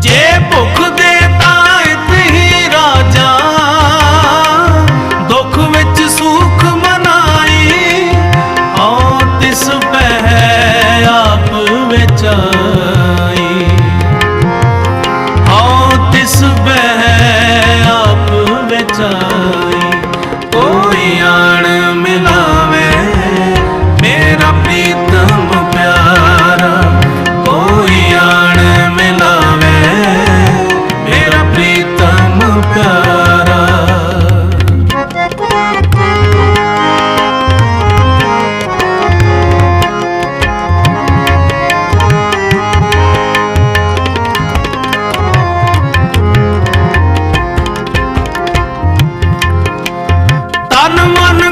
ਜੇ ਭੁੱਖ ਦੇ ਤਾਂ ਰਾਜਾ ਦੁੱਖ ਵਿੱਚ ਸੁਖ ਮਨਾਈ। ਔ ਆਪ ਵਿੱਚ ਆਈ। ਔ ਤਿਸ ਪਹਿ ਆਪ ਵਿੱਚ মান মন